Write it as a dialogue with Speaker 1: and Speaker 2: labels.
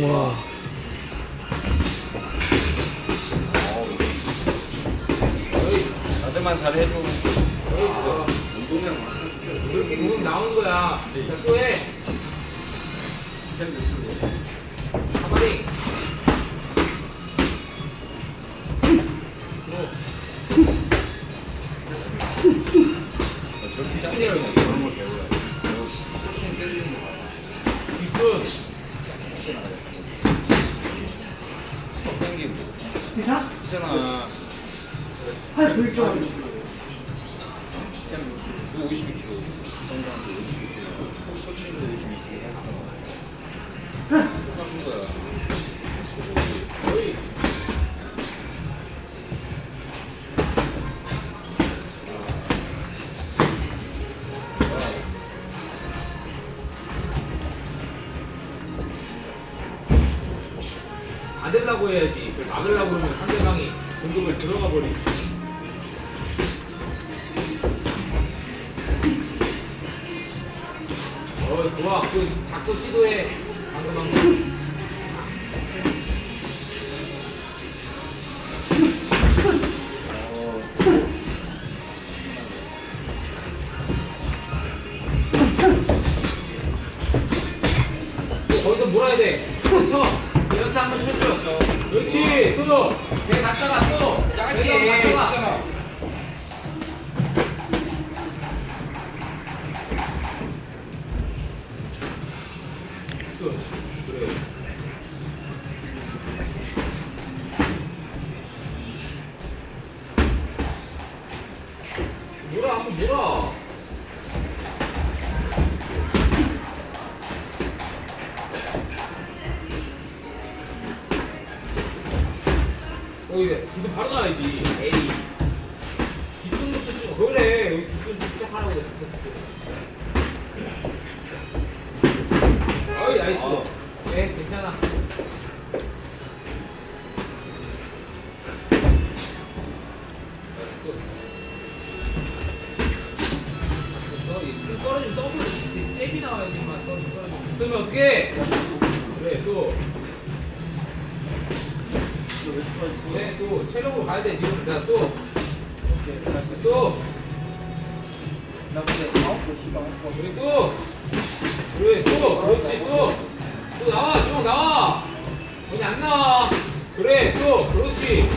Speaker 1: 와.
Speaker 2: 나들만 잘해줘.
Speaker 3: 이렇게 공이 나오는 거야. 자, 또 해. 가만히.
Speaker 2: 저렇게 짠데요. 그런 걸 배워야 돼.
Speaker 3: 뒷끝.
Speaker 4: 기사?
Speaker 2: 있잖아.
Speaker 4: 팔 불죠.
Speaker 2: 그냥 52kg. 정상도 52kg. 코치도 52kg.
Speaker 3: 안 되려고 해야지. 그걸 막으려고 그러면 상대방이 공격을 들어가 버리지. 어, 좋아. 그 자꾸 시도해. 방금 방금. 거기서 몰아야 돼. 쳐. 이렇게 한번 쳐줘. 그렇지. 또. 배 갔다가 또.
Speaker 2: 짧게.
Speaker 3: 갔다가. 몰아 한번 몰 아. 어 이제 지금 바로 나야지. 에이. 뒷쪽부터 쭉. 그래. 여기 뒷쪽부터 시작하라고 그래. 어이 나이스.
Speaker 2: 어.
Speaker 3: 네 괜찮아. 떨어지면 더블 잽이 나와야지만 떨어지면 어떻게 그래 또 네, 또 체력으로 가야 돼 지금. 자, 또. 또,
Speaker 4: 나 근데 아홉 개 시간 없어.
Speaker 3: 그래 또, 그래 또, 그렇지 또, 또 나와 쭉 나와, 거기 안 나와, 그래 또, 그렇지,